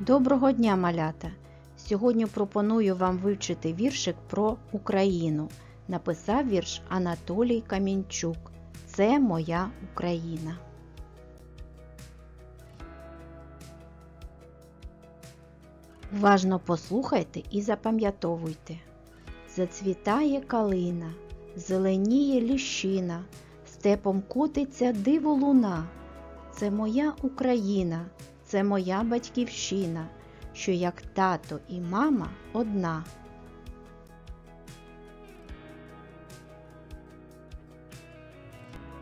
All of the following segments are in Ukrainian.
Доброго дня, малята! Сьогодні пропоную вам вивчити віршик про Україну. Написав вірш Анатолій Камінчук. Це моя Україна. Уважно послухайте і запам'ятовуйте. Зацвітає калина, зеленіє ліщина, степом котиться диво луна. Це моя Україна, це моя батьківщина, що як тато і мама одна.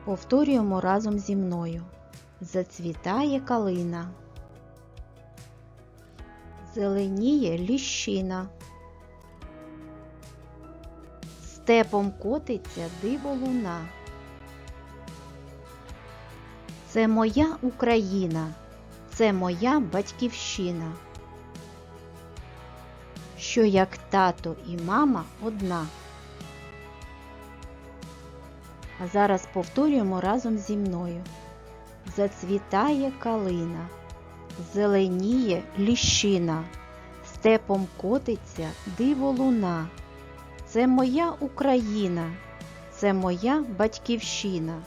Повторюємо разом зі мною. Зацвітає калина. Зеленіє ліщина. Степом котиться диво луна. Це моя Україна, це моя батьківщина, що як тато і мама одна. А зараз повторюємо разом зі мною. Зацвітає калина, зеленіє ліщина, степом котиться диво луна. Це моя Україна, це моя батьківщина,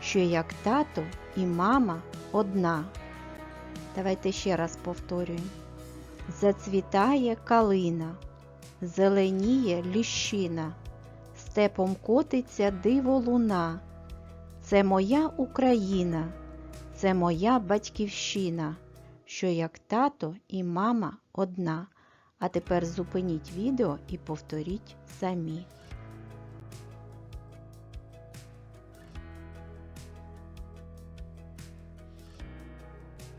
що як тато і мама одна. Давайте ще раз повторюємо. Зацвітає калина, зеленіє ліщина, степом котиться диво луна. Це моя Україна, це моя батьківщина, що як тато і мама одна. А тепер зупиніть відео і повторіть самі.